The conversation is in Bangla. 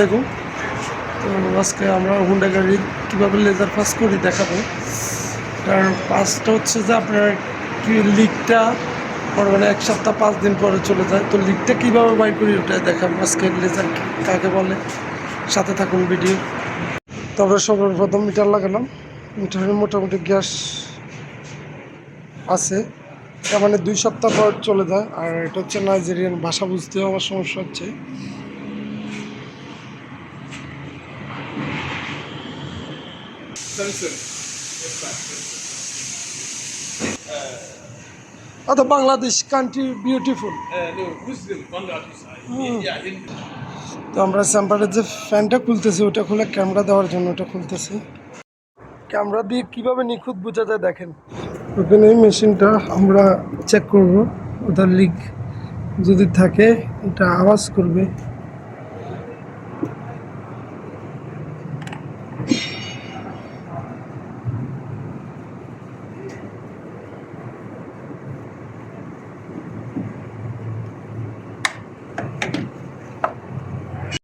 দেখুন তো আজকে আমরা হুন্ডা গাড়ি কীভাবে লেজার পাস করি দেখাবো। কারণ পাসটা হচ্ছে যে আপনার কি লিকটা মনে এক সপ্তাহ পাঁচ দিন পরে চলে যায়। তো লিকটা কীভাবে বাই করি ওটা দেখাবো। আজকে লেজার কাকে বলে? সাথে থাকুন ভিডিও। তবে সর্বপ্রথম মিটার লাগালাম। মিটারের মোটামুটি গ্যাস আছে। এটা মানে দুই সপ্তাহ পর চলে যায়। আর এটা হচ্ছে নাইজেরিয়ান ভাষা বুঝতেও আমার সমস্যা হচ্ছে। অত Bangladesh country beautiful Uh, in তো আমরা স্যাম্পারের যে ফ্যানটা খুলতেছি ওটা খুলে ক্যামেরা দেওয়ার জন্য ওটা খুলতেছি। ক্যামেরা দিয়ে কীভাবে নিখুঁত বোঝা যায় দেখেন। ওখানে এই মেশিনটা আমরা চেক করব ওটার লিক যদি থাকে এটা আওয়াজ করবে।